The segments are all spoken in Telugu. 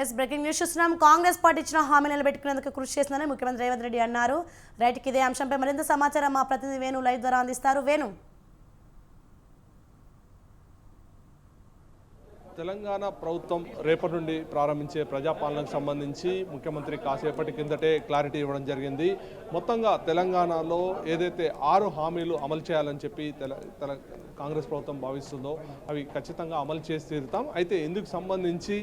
ఎస్ బ్రేకింగ్ న్యూస్ చూస్తున్నాం. కాంగ్రెస్ పార్టీ ఇచ్చిన హామీ నిలబెట్టుకునేందుకు కృషి చేస్తుందని ముఖ్యమంత్రి రేవంత్ రెడ్డి అన్నారు. రైట్కి ఇదే అంశంపై మరింత సమాచారం మా ప్రతినిధి వేణు లైవ్ ద్వారా అందిస్తారు. వేణు. తెలంగాణ ప్రభుత్వం రేపటి నుండి ప్రారంభించే ప్రజాపాలనకు సంబంధించి ముఖ్యమంత్రి కాసేపటి కిందటే క్లారిటీ ఇవ్వడం జరిగింది. మొత్తంగా తెలంగాణలో ఏదైతే ఆరు హామీలు అమలు చేయాలని చెప్పి తెల తెల కాంగ్రెస్ ప్రభుత్వం భావిస్తుందో అవి ఖచ్చితంగా అమలు చేసి తీరుతాం. అయితే ఇందుకు సంబంధించి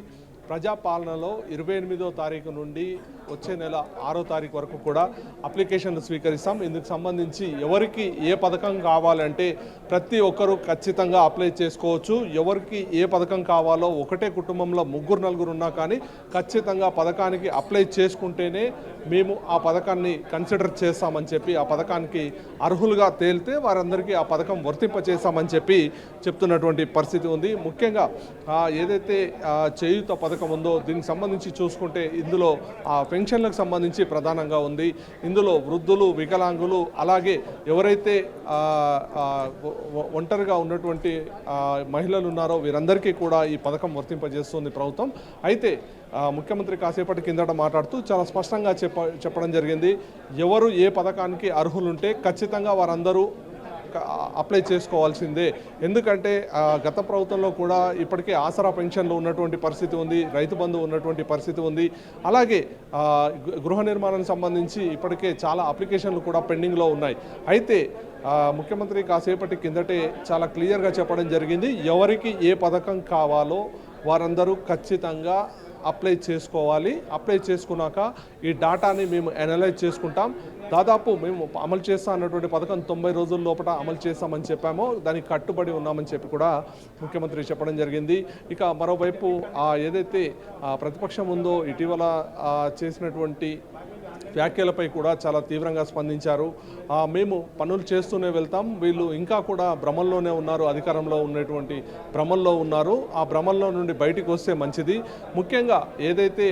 ప్రజాపాలనలో ఇరవై ఎనిమిదో తారీఖు నుండి వచ్చే నెల ఆరో తారీఖు వరకు కూడా అప్లికేషన్లు స్వీకరిస్తాం. ఇందుకు సంబంధించి ఎవరికి ఏ పథకం కావాలంటే ప్రతి ఒక్కరూ ఖచ్చితంగా అప్లై చేసుకోవచ్చు. ఎవరికి ఏ పథకం కావాలో ఒకటే కుటుంబంలో ముగ్గురు నలుగురు ఉన్నా కానీ ఖచ్చితంగా పథకానికి అప్లై చేసుకుంటేనే మేము ఆ పథకాన్ని కన్సిడర్ చేస్తామని చెప్పి ఆ పథకానికి అర్హులుగా తేలితే వారందరికీ ఆ పథకం వర్తింపచేస్తామని చెప్పి చెప్తున్నటువంటి పరిస్థితి ఉంది. ముఖ్యంగా ఏదైతే చేయుత చేయూత పథకం పథకం ఉందో దీనికి సంబంధించి చూసుకుంటే ఇందులో ఆ పెన్షన్లకు సంబంధించి ప్రధానంగా ఉంది. ఇందులో వృద్ధులు వికలాంగులు అలాగే ఎవరైతే ఒంటరిగా ఉన్నటువంటి మహిళలు ఉన్నారో వీరందరికీ కూడా ఈ పథకం వర్తింపజేస్తుంది ప్రభుత్వం. అయితే ముఖ్యమంత్రి కాసేపటి కిందట మాట్లాడుతూ చాలా స్పష్టంగా చెప్ప చెప్పడం జరిగింది. ఎవరు ఏ పథకానికి అర్హులుంటే ఖచ్చితంగా వారందరూ అప్లై చేసుకోవాల్సిందే. ఎందుకంటే గత ప్రభుత్వంలో కూడా ఇప్పటికే ఆసరా పెన్షన్లు ఉన్నటువంటి పరిస్థితి ఉంది రైతు బంధు ఉన్నటువంటి పరిస్థితి ఉంది. అలాగే గృహ నిర్మాణానికి సంబంధించి ఇప్పటికే చాలా అప్లికేషన్లు కూడా పెండింగ్లో ఉన్నాయి. అయితే ముఖ్యమంత్రి కాసేపటి కిందటే చాలా క్లియర్గా చెప్పడం జరిగింది. ఎవరికి ఏ పథకం కావాలో వారందరూ ఖచ్చితంగా అప్లై చేసుకోవాలి. అప్లై చేసుకున్నాక ఈ డాటాని మేము అనలైజ్ చేసుకుంటాం. దాదాపు మేము అమలు చేస్తా అన్నటువంటి పథకం తొంభై రోజుల లోపల అమలు చేస్తామని చెప్పామో. దానికి కట్టుబడి ఉన్నామని చెప్పి కూడా ముఖ్యమంత్రి చెప్పడం జరిగింది. ఇక మరోవైపు ఆ, ఏదైతే ఆ, ప్రతిపక్షం ఉందో ఇటీవల చేసినటువంటి వ్యాఖ్యలపై కూడా చాలా తీవ్రంగా స్పందించారు. మేము పనులు చేస్తూనే వెళ్తాం. వీళ్ళు ఇంకా కూడా భ్రమంలోనే ఉన్నారు అధికారంలో ఉన్నటువంటి భ్రమంలో ఉన్నారు. ఆ భ్రమంలో నుండి బయటికి వస్తే మంచిది. ముఖ్యంగా ఏదైతే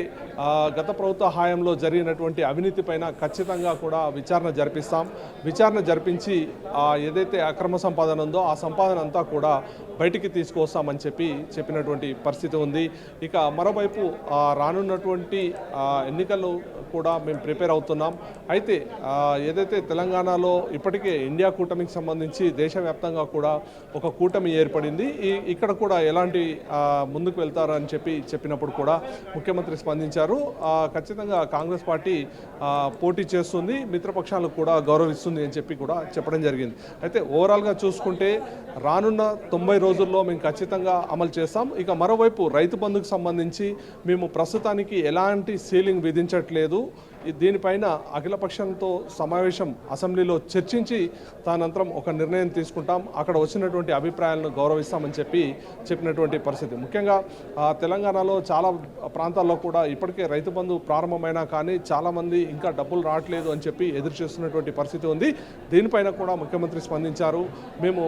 గత ప్రభుత్వ హాయంలో జరిగినటువంటి అవినీతి పైన ఖచ్చితంగా కూడా విచారణ జరిపిస్తాం. విచారణ జరిపించి ఏదైతే అక్రమ సంపాదన ఉందో ఆ సంపాదన అంతా కూడా బయటికి తీసుకొస్తామని చెప్పి చెప్పినటువంటి పరిస్థితి ఉంది. ఇక మరోవైపు రానున్నటువంటి ఎన్నికలు కూడా మేము ప్రిపేర్ అవుతున్నాం. అయితే ఏదైతే తెలంగాణలో ఇప్పటికే ఇండియా కూటమికి సంబంధించి దేశవ్యాప్తంగా కూడా ఒక కూటమి ఏర్పడింది. ఈ ఇక్కడ కూడా ఎలాంటి ముందుకు వెళ్తారని చెప్పి చెప్పినప్పుడు కూడా ముఖ్యమంత్రి స్పందించారు. ఖచ్చితంగా కాంగ్రెస్ పార్టీ పోటీ చేస్తుంది. మిత్రపక్షాలకు కూడా గౌరవిస్తుంది అని చెప్పి కూడా చెప్పడం జరిగింది. అయితే ఓవరాల్గా చూసుకుంటే రానున్న తొంభై రోజుల్లో మేము ఖచ్చితంగా అమలు చేస్తాం. ఇక మరోవైపు రైతు బంధుకు సంబంధించి మేము ప్రస్తుతానికి ఎలాంటి సీలింగ్ విధించట్లేదు. దీనిపైన అఖిలపక్షంతో సమావేశం అసెంబ్లీలో చర్చించి తదనంతరం ఒక నిర్ణయం తీసుకుంటాం. అక్కడ వచ్చినటువంటి అభిప్రాయాలను గౌరవిస్తామని చెప్పి చెప్పినటువంటి పరిస్థితి. ముఖ్యంగా తెలంగాణలో చాలా ప్రాంతాల్లో కూడా ఇప్పటికే రైతు బంధు ప్రారంభమైనా కానీ చాలామంది ఇంకా డబ్బులు రావట్లేదు అని చెప్పి ఎదురు చేస్తున్నటువంటి పరిస్థితి ఉంది. దీనిపైన కూడా ముఖ్యమంత్రి స్పందించారు. మేము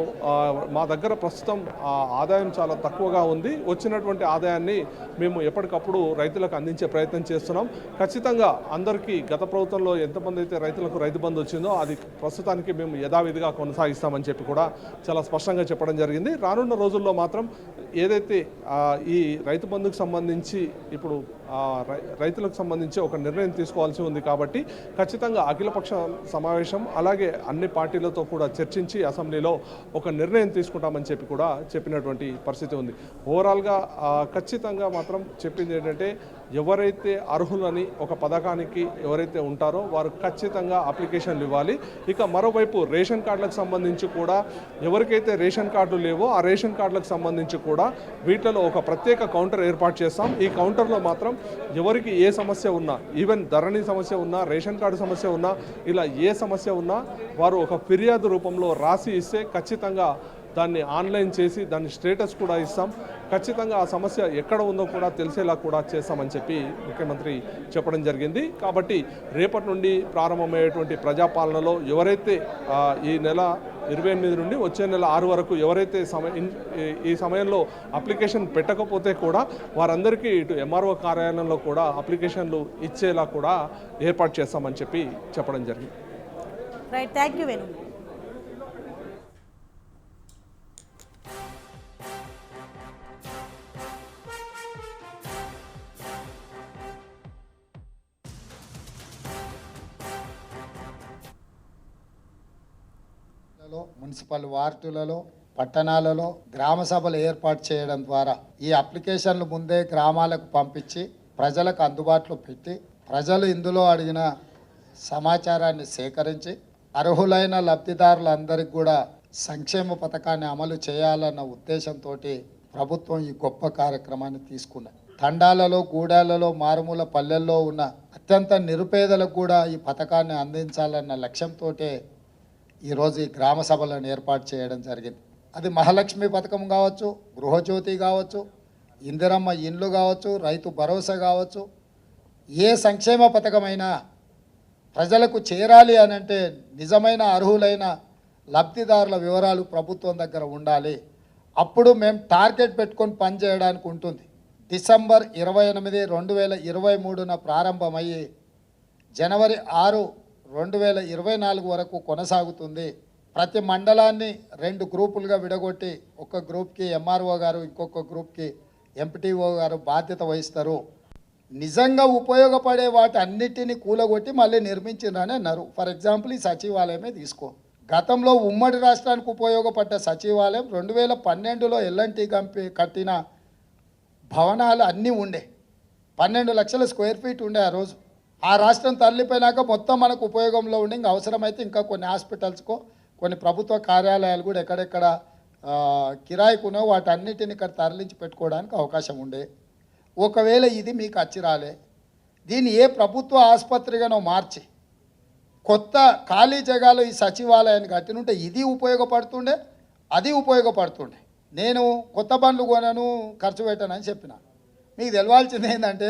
మా దగ్గర ప్రస్తుతం ఆ, ఆదాయం చాలా తక్కువగా ఉంది. వచ్చినటువంటి ఆదాయాన్ని మేము ఎప్పటికప్పుడు రైతులకు అందించే ప్రయత్నం చేస్తున్నాం. ఖచ్చితంగా అందరికీ గత ప్రభుత్వంలో ఎంతమంది అయితే రైతులకు రైతు బంధు వచ్చిందో అది ప్రస్తుతానికి మేము యథావిధిగా కొనసాగిస్తామని చెప్పి కూడా చాలా స్పష్టంగా చెప్పడం జరిగింది. రానున్న రోజుల్లో మాత్రం ఏదైతే ఈ రైతు బంధుకు సంబంధించి ఇప్పుడు రై- రైతులకు సంబంధించి ఒక నిర్ణయం తీసుకోవాల్సి ఉంది కాబట్టి ఖచ్చితంగా అఖిలపక్ష సమావేశం అలాగే అన్ని పార్టీలతో కూడా చర్చించి అసెంబ్లీలో ఒక నిర్ణయం తీసుకుంటామని చెప్పి కూడా చెప్పినటువంటి పరిస్థితి ఉంది. ఓవరాల్గా ఖచ్చితంగా మాత్రం చెప్పింది ఏంటంటే ఎవరైతే అర్హులని ఒక పథకానికి ఎవరైతే ఉంటారో వారు ఖచ్చితంగా అప్లికేషన్లు ఇవ్వాలి. ఇక మరోవైపు రేషన్ కార్డులకు సంబంధించి కూడా ఎవరికైతే రేషన్ కార్డులు లేవో ఆ రేషన్ కార్డులకు సంబంధించి కూడా వీటిలో ఒక ప్రత్యేక కౌంటర్ ఏర్పాటు చేస్తాం. ఈ కౌంటర్లో మాత్రం ఎవరికి ఏ సమస్య ఉన్నా ఈవెన్ ధరణి సమస్య ఉన్నా రేషన్ కార్డు సమస్య ఉన్నా ఇలా ఏ సమస్య ఉన్నా వారు ఒక ఫిర్యాదు రూపంలో రాసి ఇస్తే ఖచ్చితంగా దాన్ని ఆన్లైన్ చేసి దాని స్టేటస్ కూడా ఇస్తాం. ఖచ్చితంగా ఆ సమస్య ఎక్కడ ఉందో కూడా తెలిసేలా కూడా చేస్తామని చెప్పి ముఖ్యమంత్రి చెప్పడం జరిగింది. కాబట్టి రేపటి నుండి ప్రారంభమయ్యేటువంటి ప్రజాపాలనలో ఎవరైతే ఈ నెల ఇరవై ఎనిమిది నుండి వచ్చే నెల ఆరు వరకు ఎవరైతే సమయం ఈ- సమయంలో అప్లికేషన్ పెట్టకపోతే కూడా వారందరికీ ఇటు ఎంఆర్ఓ కార్యాలయంలో కూడా అప్లికేషన్లు ఇచ్చేలా కూడా ఏర్పాటు చేస్తామని చెప్పి చెప్పడం జరిగింది. Right thank you Venu municipal వార్డులలో పట్టణాలలో గ్రామ సభలు ఏర్పాటు చేయడం ద్వారా ఈ అప్లికేషన్లు ముందే గ్రామాలకు పంపించి ప్రజలకు అందుబాటులో పెట్టి ప్రజలు ఇందులో అడిగిన సమాచారాన్ని సేకరించి అర్హులైన లబ్ధిదారులందరికీ కూడా సంక్షేమ పథకాన్ని అమలు చేయాలన్న ఉద్దేశంతో ప్రభుత్వం ఈ గొప్ప కార్యక్రమాన్ని తీసుకున్నది తండాలలో గూడాలలో మారుమూల పల్లెల్లో ఉన్న అత్యంత నిరుపేదలకు కూడా ఈ పథకాన్ని అందించాలన్న లక్ష్యంతో ఈరోజు ఈ గ్రామ సభలను ఏర్పాటు చేయడం జరిగింది. అది మహాలక్ష్మి పథకం కావచ్చు గృహజ్యోతి కావచ్చు ఇందిరమ్మ ఇండ్లు కావచ్చు రైతు భరోసా కావచ్చు. ఏ సంక్షేమ పథకమైనా ప్రజలకు చేరాలి అని అంటే నిజమైన అర్హులైన లబ్ధిదారుల వివరాలు ప్రభుత్వం దగ్గర ఉండాలి. అప్పుడు మేము టార్గెట్ పెట్టుకొని పనిచేయడానికి ఉంటుంది. డిసెంబర్ ఇరవై ఎనిమిది రెండు వేల ఇరవై మూడున ప్రారంభమయ్యి జనవరి ఆరు రెండు వేల ఇరవై నాలుగు వరకు కొనసాగుతుంది. ప్రతి మండలాన్ని రెండు గ్రూపులుగా విడగొట్టి ఒక గ్రూప్కి ఎంఆర్ఓ గారు ఇంకొక గ్రూప్కి ఎంపీటీఓ గారు బాధ్యత వహిస్తారు. నిజంగా ఉపయోగపడే వాటి అన్నిటిని కూలగొట్టి మళ్ళీ నిర్మించిందని అన్నారు. ఫర్ ఎగ్జాంపుల్ ఈ సచివాలయమే తీసుకో. గతంలో ఉమ్మడి రాష్ట్రానికి ఉపయోగపడ్డ సచివాలయం రెండు వేల పన్నెండులో ఎల్ఎన్టీ కంపెనీ కట్టిన భవనాలు అన్నీ ఉండే. పన్నెండు లక్షల స్క్వేర్ ఫీట్ ఉండే ఆ రోజు. ఆ రాష్ట్రం తరలిపోయినాక మొత్తం మనకు ఉపయోగంలో ఉండి ఇంకా అవసరమైతే ఇంకా కొన్ని హాస్పిటల్స్కో కొన్ని ప్రభుత్వ కార్యాలయాలు కూడా ఎక్కడెక్కడ కిరాయికునో వాటన్నిటిని ఇక్కడ తరలించి పెట్టుకోవడానికి అవకాశం ఉండే. ఒకవేళ ఇది మీకు అచ్చిరాలే దీన్ని ఏ ప్రభుత్వ ఆసుపత్రిగానో మార్చి. కొత్త ఖాళీ జగాలో ఈ సచివాలయాన్ని కట్టినుంటే ఇది ఉపయోగపడుతుండే అది ఉపయోగపడుతుండే. నేను కొత్త బండ్లు కొనను ఖర్చు పెట్టానని చెప్పిన. మీకు తెలవాల్సింది ఏంటంటే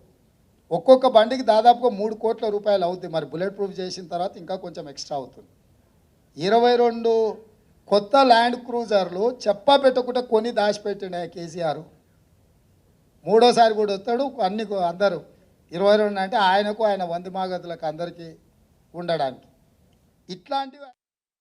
ఒక్కొక్క బండికి దాదాపుగా మూడు కోట్ల రూపాయలు అవుతుంది మరి బుల్లెట్ ప్రూఫ్ చేసిన తర్వాత ఇంకా కొంచెం ఎక్స్ట్రా అవుతుంది. ఇరవై రెండు కొత్త ల్యాండ్ క్రూజర్లు చెప్పా పెట్టకుండా కొని దాచిపెట్టిన కేసీఆర్. మూడోసారి కూడా వస్తాడు. అన్ని అందరు అందరూ ఇరవై రెండు అంటే ఆయనకు ఆయన వంది మాగతులకు అందరికీ ఉండడానికి. ఇట్లాంటివి